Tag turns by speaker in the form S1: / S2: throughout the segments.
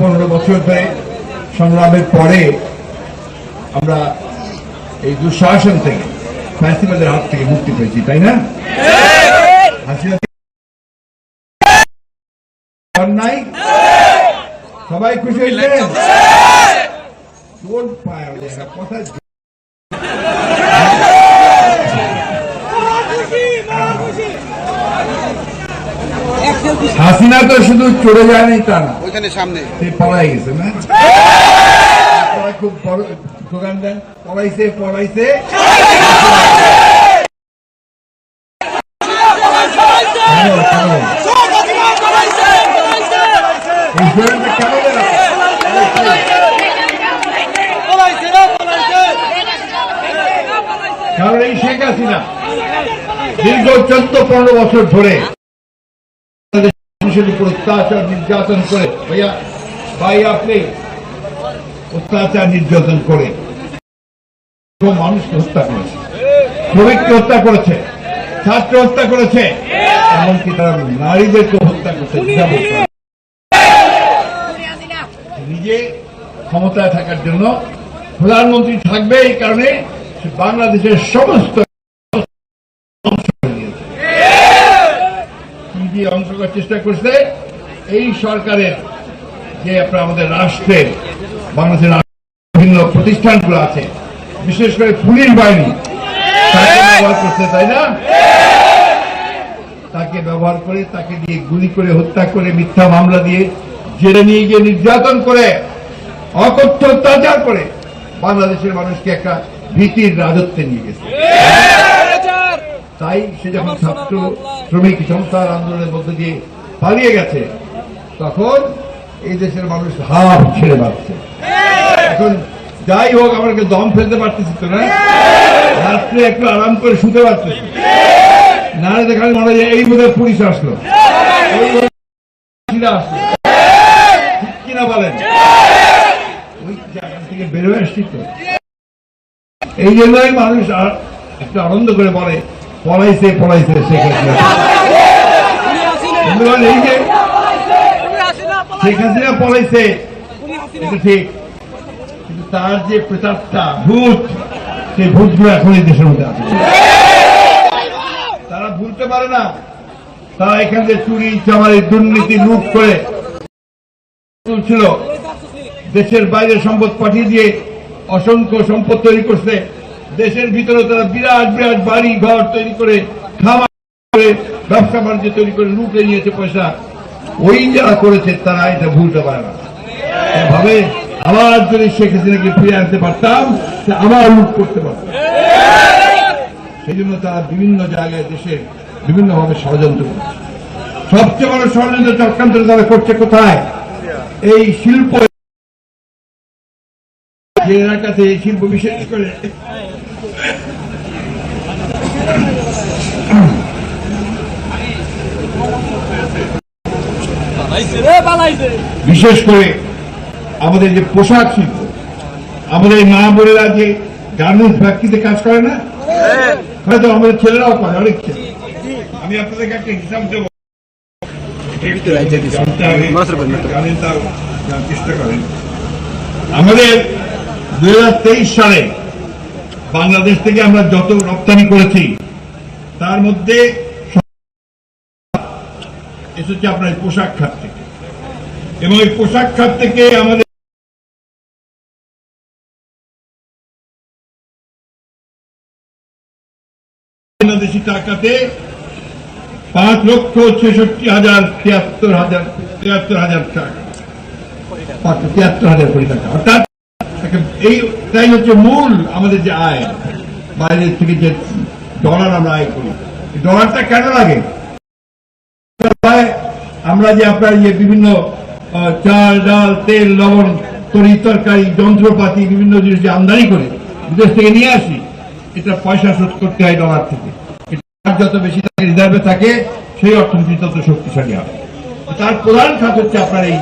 S1: পনেরো বছর ধরে সংগ্রামের পরে আমরা এই দুঃশাসন থেকে, ফ্যাসিবাদের হাত থেকে মুক্তি পেয়েছি, তাই না? সবাই খুশি হইলেন? কোন পায় কথা হাসিনা তো শুধু চলে যায়নি তা না।
S2: ওইখানে সামনে।
S1: সে পড়াই গেছে না? খুব বড় স্লোগান দেন। পড়াইছে পড়াইছে? কারণ এই শেখ হাসিনা দীর্ঘ চোদ্দ পনেরো বছর ধরে মানুষের উপর অত্যাচার নির্যাতন করে। ভাইয়া, ভাই আপনি অত্যাচার নির্যাতন করে। মানুষকে হত্যা করেছে। হত্যা করেছে। ছাত্র হত্যা করেছে। এমনকি তারা নারীদেরকে হত্যা করছে। করে। নিজে ক্ষমতায় থাকার জন্য প্রধানমন্ত্রী থাকবে এই কারণে বাংলাদেশের সমস্ত ধ্বংস করে দিয়েছে। অংশ করার চেষ্টা করছে এই সরকারের, যে আপনার আমাদের রাষ্ট্রের বাংলাদেশের বিভিন্ন প্রতিষ্ঠানগুলো আছে, বিশেষ করে পুলিশ বাহিনী, তাকে ব্যবহার করছে, তাই না? তাকে ব্যবহার করে, তাকে দিয়ে গুলি করে, হত্যা করে, মিথ্যা মামলা দিয়ে জেলে নিয়ে গিয়ে নির্যাতন করে, অকথ্য অত্যাচার করে বাংলাদেশের মানুষকে একটা ভীতির রাজত্বে নিয়ে গেছে। তাই সে যখন ছাত্র শ্রমিক সংস্থার আন্দোলনের মধ্যে দিয়ে পালিয়ে গেছে তখন এই দেশের মানুষ হাফ ছেড়ে বাড়ছে এখন যাই হোক আমাকে দম ফেলতে পারতেছি তো না? রাত্রে একটু আরাম করে শুতে পারতেছি। না দেখালে মনে হয় এই বোধহয় পুলিশ আসলো। এই আসলো। ঠিক কিনা বলেন? ওই জায়গা থেকে বেরোয় আসছি তো। এই জন্যই মানুষ আর একটু আনন্দ করে বলে পড়াইছে পলাইছে শেখ হাসিনা এই যে শেখ হাসিনা পড়াইছে এটা ঠিক। কিন্তু তার যে প্রেতাত্মা ভূত, সেই ভূতগুলো এখন এই দেশের মধ্যে আছে। তারা ভুলতে পারে না। তারা এখান থেকে চুরি, চামারি, দুর্নীতি, লুট করে তুলছিল। দেশের বাইরে সম্পদ পাঠিয়ে দিয়ে অসংখ্য সম্পদ তৈরি করছে। দেশের ভিতরে তারা বিরাট বিরাট বাড়ি ঘর তৈরি করে খামার করে ব্যবসা বাণিজ্য তৈরি করে, লুটে নিয়েছে পয়সা। ওই যারা করেছে তারা, এটা ভুলতে পারে না। ভাবে আবার যদি শেখ হাসিনাকে ফিরে আনতে পারতাম আবার লুট করতে পারতাম সেই জন্য তারা বিভিন্ন জায়গায় দেশে বিভিন্ন ভাবে ষড়যন্ত্র করছে। সবচেয়ে বড় ষড়যন্ত্র চক্রান্ত তারা করছে কোথায়? এই শিল্প। যে এলাকাতে এই শিল্প বিশেষ করে বিশেষ করে আমাদের যে পোশাক শিল্প আমাদের মা বোনেরা যে গার্মেন্টস ফ্যাক্টরিতে কাজ করে না? হয়তো আমাদের ছেলেরাও করে অনেক ছেলে। আমি আপনাদেরকে একটা হিসাব দেবো। চেষ্টা করেন। আমাদের দু হাজার তেইশ সালে বাংলাদেশ থেকে আমরা যত রপ্তানি করেছি তার মধ্যে এসেছে আপনার পোশাক খাত থেকে। এবং এই পোশাক খাত থেকে আমাদের টাকাতে পাঁচ লক্ষ ছেষট্টি হাজার তিয়াত্তর হাজার তিয়াত্তর হাজার টাকা। তিয়াত্তর হাজার কোটি টাকা। অর্থাৎ এই, তাই হচ্ছে মূল আমাদের যে আয় বাইরের থেকে যে ডলার আমরা আয় করি। ডলারটা কেন লাগে? আমরা যে আপনার ইয়ে বিভিন্ন চাল, ডাল, তেল, লবণ, তরি তরকারি, যন্ত্রপাতি, বিভিন্ন জিনিস আমদানি করে বিদেশ থেকে নিয়ে আসি, এটা পয়সা শোধ করতে হয় ডলার থেকে। যত বেশি রিজার্ভে থাকে, সেই অর্থনীতি তত শক্তিশালী হবে। তার প্রধান খাত হচ্ছে আপনার এই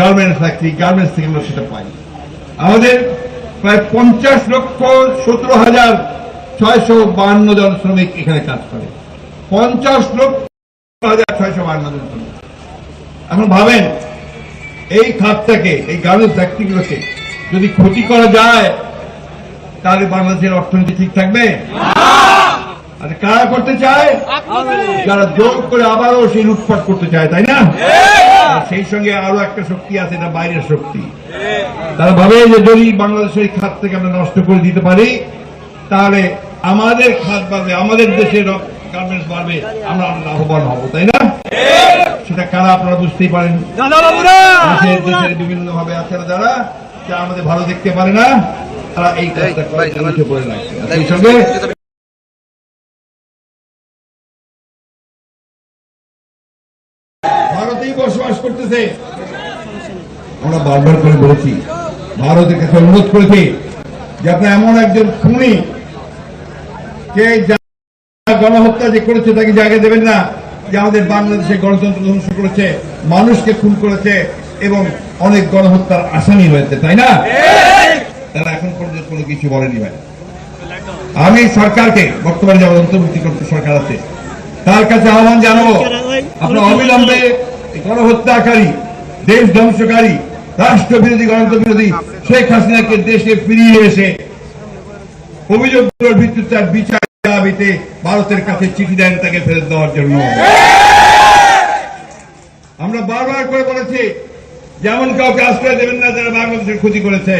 S1: গার্মেন্টস ফ্যাক্টরি গার্মেন্টস থেকে আমরা সেটা পাই। আমাদের প্রায় পঞ্চাশ লক্ষ সতেরো হাজার ছয়শো বান্ন জন শ্রমিক এখানে কাজ করে। পঞ্চাশ লক্ষ হাজার ছয়শো বান্ন জন শ্রমিক। এখন ভাবেন এই খাতটাকে এই গার্মেন্টস ফ্যাক্টরিগুলোকে যদি ক্ষতি করা যায় তাহলে বাংলাদেশের অর্থনীতি ঠিক থাকবে? আর কারা করতে চায়? যারা জোর করে আবারও সেই লুটপাট করতে চায় তাই না? সেই সঙ্গে আরও একটা শক্তি আছে এটা বাইরের শক্তি। তারা ভাবে যে যদি বাংলাদেশের খাত থেকে আমরা নষ্ট করে দিতে পারি তাহলে আমাদের খাত বাড়বে আমাদের দেশের গার্মেন্টস বাড়বে আমরা লাভবান হব তাই না? সেটা কারা আপনারা বুঝতেই পারেন। দেশের বিভিন্ন ভাবে আছে যারা যা আমাদের ভালো দেখতে পারে না তারা এই কাজটা করে সেই সঙ্গে ভারতেই বসবাস করতেছে। আমরা বারবার করে বলেছি ভারতের কাছে অনুরোধ করেছি যে আপনার এমন একজন খুনি কে যা গণহত্যা যে করেছে তাকে জায়গা দেবেন না। যে আমাদের বাংলাদেশে গণতন্ত্র ধ্বংস করেছে, মানুষকে খুন করেছে এবং অনেক গণহত্যার আসামি হয়েছে, তাই না? তারা এখন পর্যন্ত কোনো কিছু বলেনি ভাই। আমি সরকারকে, বর্তমানে যে অন্তর্বর্তীকৃত সরকার আছে, তার কাছে আহ্বান জানাব, আপনার অবিলম্বে গণহত্যাকারী, দেশ ধ্বংসকারী রাষ্ট্র বিরোধী গণতন্ত্র বিরোধী শেখ হাসিনাকে দেশে ফিরিয়ে এসে অভিযোগগুলোর ভিত্তিতে বিচার দাবিতে ভারতের কাছে চিঠি দেন তাকে ফেরত দেওয়ার জন্য। আমরা বারবার করে বলেছি, যেমন কাউকে আশ্রয় দেবেন না যারা বাংলাদেশের ক্ষতি করেছে।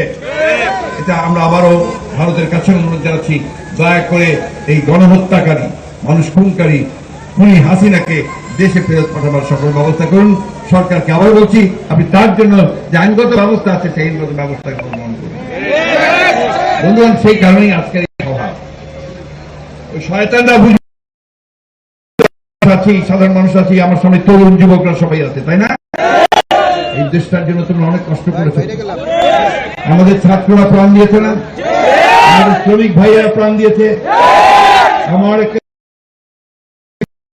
S1: এটা আমরা আবারও ভারতের কাছে অনুরোধ জানাচ্ছি, দয়া করে এই গণহত্যাকারী, মানুষ খুনকারী, খুনি হাসিনাকে দেশে ফেরত পাঠাবার সকল ব্যবস্থা করুন। সরকারকে আবার বলছি, আপনি তার জন্য যে আইনগত ব্যবস্থা আছে, সেই আইনগত ব্যবস্থা গ্রহণ করুন। বন্ধুগণ, সেই কারণেই আজকের শয়তানরা বুঝ সাধারণ মানুষ আছি আমার সামনে তরুণ যুবকরা সবাই আছে, তাই না? এই দেশটার জন্য তোমরা অনেক কষ্ট করেছ। আমাদের ছাত্ররা প্রাণ দিয়েছে না? আমাদের শ্রমিক ভাইয়েরা প্রাণ দিয়েছে? আমার